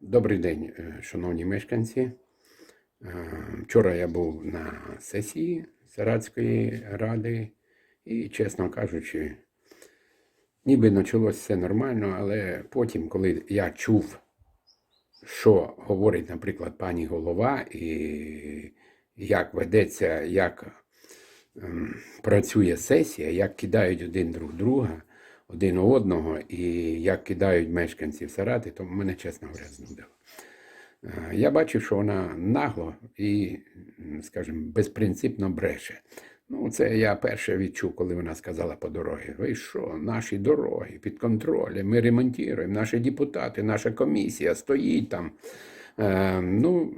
Добрий день, е, шановні мешканці. Е, Вчора я був на сесії Саратської ради і, чесно кажучи, ніби почалося все нормально, але потім, коли я чув, що говорить, наприклад, пані голова, і як ведеться, як ем, працює сесія, як кидають один друг друга, один одного, і як кидають мешканців Сарати, то мене, чесно говоря, знудило. Е, Я бачив, що вона нагло і, скажімо, безпринципно бреше. Ну, це я перше відчув, коли вона сказала по дорозі. Ви що, наші дороги під контролем, ми ремонтуємо, наші депутати, наша комісія стоїть там. Е, ну,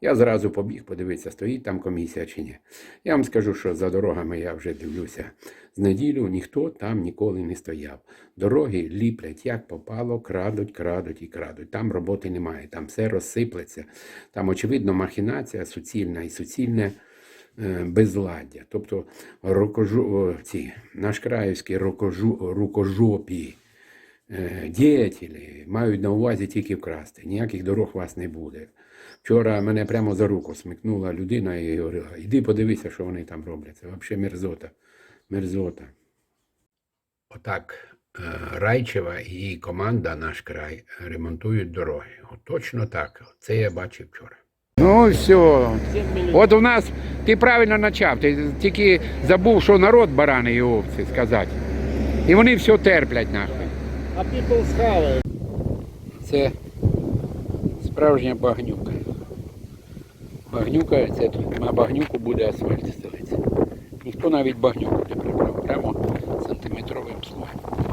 я зразу побіг подивитися, стоїть там комісія чи ні. Я вам скажу, що за дорогами я вже дивлюся. З неділю ніхто там ніколи не стояв. Дороги ліплять, як попало, крадуть, крадуть і крадуть. Там роботи немає, там все розсиплеться. Там, очевидно, махінація суцільна і суцільне е, безладдя. Тобто рукожу, ці, наш краївські рукожу, рукожопі діятелі мають на увазі тільки вкрасти. Ніяких дорог у вас не буде. Вчора мене прямо за руку смикнула людина і говорила, іди подивися, що вони там роблять. Це взагалі мерзота. Мерзота. Отак е, Райчева і її команда, наш край, ремонтують дороги. От точно так. Це я бачив вчора. Ну, все. От у нас ти правильно почав, ти тільки забув, що народ барани і овці сказати. І вони все терплять нахуй. А people схавають. Це справжня багнюка. Багнюка, це тут на багнюку буде асфальт стелиться. Ніхто навіть багнюку не прибрав, прямо сантиметровим слоєм.